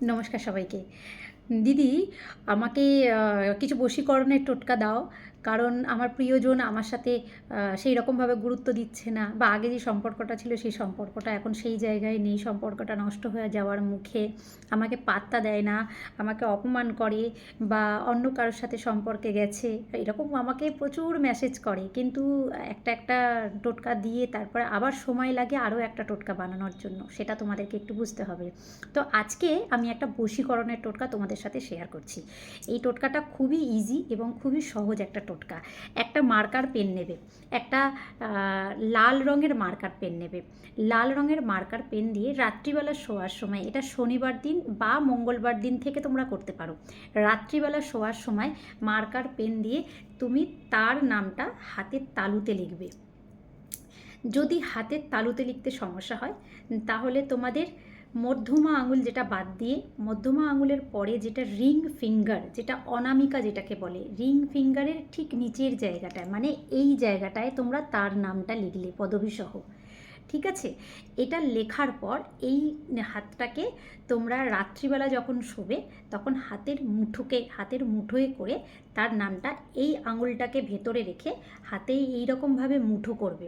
নমস্কার সবাইকে। দিদি, আমাকে কিছু বশীকরণের টোটকা দাও। কারণ আমার প্রিয়জন আমার সাথে সেই রকমভাবে গুরুত্ব দিচ্ছে না। বা আগে যে সম্পর্কটা ছিল সেই সম্পর্কটা এখন সেই জায়গায় নেই। সম্পর্কটা নষ্ট হয়ে যাওয়ার মুখে আমাকে পাত্তা দেয় না, আমাকে অপমান করে বা অন্য কারোর সাথে সম্পর্কে গেছে। এরকম আমাকে প্রচুর মেসেজ করে। কিন্তু একটা একটা টোটকা দিয়ে তারপরে আবার সময় লাগে আরও একটা টোটকা বানানোর জন্য। সেটা তোমাদেরকে একটু বুঝতে হবে। তো আজকে আমি একটা বশীকরণের টোটকা তোমাদের সাথে শেয়ার করছি। এই টোটকাটা খুবই ইজি এবং খুবই সহজ একটা টোটকা। একটা মার্কার পেন নেবে। একটা লাল রঙের মার্কার পেন নেবে। লাল রঙের মার্কার পেন দিয়ে রাত্রিবেলা শোয়ার সময়, এটা শনিবার দিন বা মঙ্গলবার দিন থেকে তোমরা করতে পারো। রাত্রিবেলা শোয়ার সময় মার্কার পেন দিয়ে তুমি তার নামটা হাতের তালুতে লিখবে। যদি হাতের তালুতে লিখতে সমস্যা হয়, তাহলে তোমাদের মধ্যমা আঙুল যেটা বাদ দিয়ে, মধ্যমা আঙুলের পরে যেটা রিং ফিঙ্গার, যেটা অনামিকা যেটাকে বলে, রিং ফিঙ্গারের ঠিক নিচের জায়গাটায় মানে এই জায়গাটায় তোমরা তার নামটা লিখলে, পদবিসহ। ঠিক আছে? এটা লেখার পর এই হাতটাকে তোমরা রাত্রিবেলা যখন শোবে, তখন হাতের মুঠোকে, হাতের মুঠোয় করে তার নামটা এই আঙুলটাকে ভেতরে রেখে হাতে এইরকমভাবে মুঠো করবে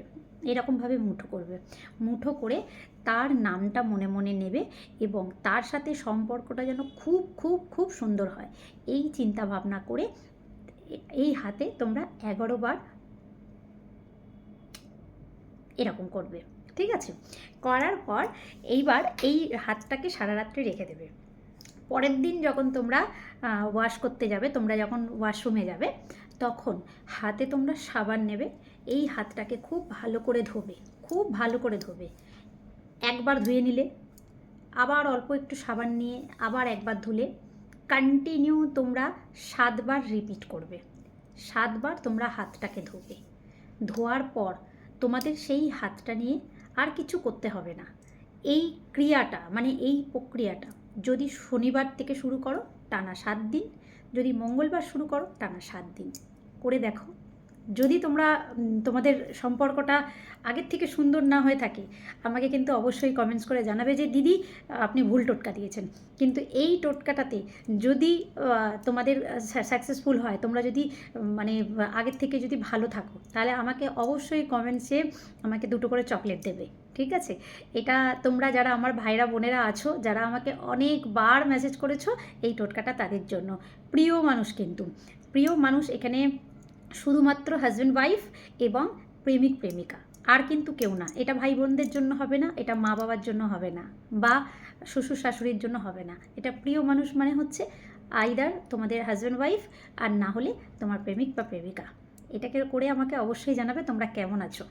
এরকমভাবে মুঠো করবে। মুঠো করে তার নামটা মনে মনে নেবে এবং তার সাথে সম্পর্কটা যেন খুব খুব খুব সুন্দর হয়। এই চিন্তা ভাবনা করে এই হাতে তোমরা এগারো বার এরকম করবে। ঠিক আছে? করার পর এইবার এই হাতটাকে সারা রাত্রে রেখে দেবে। পরের দিন যখন তোমরা ওয়াশ করতে যাবে, তোমরা যখন ওয়াশরুমে যাবে, তখন হাতে তোমরা সাবান নেবে, এই হাতটাকে খুব ভালো করে ধোবে, খুব ভালো করে ধোবে। একবার ধুয়ে নিলে, আবার অল্প একটু সাবান নিয়ে আবার একবার ধুলে কন্টিনিউ তোমরা সাতবার রিপিট করবে। সাতবার তোমরা হাতটাকে ধোবে। ধোয়ার পর তোমাদের সেই হাতটা নিয়ে আর কিছু করতে হবে না। এই ক্রিয়াটা মানে এই প্রক্রিয়াটা যদি শনিবার থেকে শুরু করো, টানা সাত দিন, যদি মঙ্গলবার শুরু করো, টানা সাত দিন। করে দেখো। যদি তোমরা তোমাদের সম্পর্কটা আগের থেকে সুন্দর না হয়ে থাকে, আমাকে কিন্তু অবশ্যই কমেন্টস করে জানাবে যে, দিদি, আপনি ভুল টোটকা দিয়েছেন। কিন্তু এই টোটকাটাতে যদি তোমাদের সাকসেসফুল হয়, তোমরা যদি মানে আগের থেকে যদি ভালো থাকো, তাহলে আমাকে অবশ্যই কমেন্টসে আমাকে দুটো করে চকলেট দেবে, ঠিক আছে? এটা তোমরা যারা আমার ভাইরা বোনেরা আছো, যারা আমাকে অনেকবার মেসেজ করেছ, এই টোটকাটা তাদের জন্য। প্রিয় মানুষ কিন্তু, প্রিয় মানুষ এখানে শুধুমাত্র হাজব্যান্ড ওয়াইফ এবং প্রেমিক, প্রেমিকা। আর কিন্তু কেউ না। এটা ভাই বোনদের জন্য হবে না, এটা মা বাবার জন্য হবে না বা শ্বশুর শাশুড়ির জন্য হবে না। এটা প্রিয় মানুষ মানে হচ্ছে আইদার তোমাদের হাজব্যান্ড ওয়াইফ আর না হলে তোমার প্রেমিক বা প্রেমিকা। এটাকে করে আমাকে অবশ্যই জানাবে তোমরা কেমন আছো।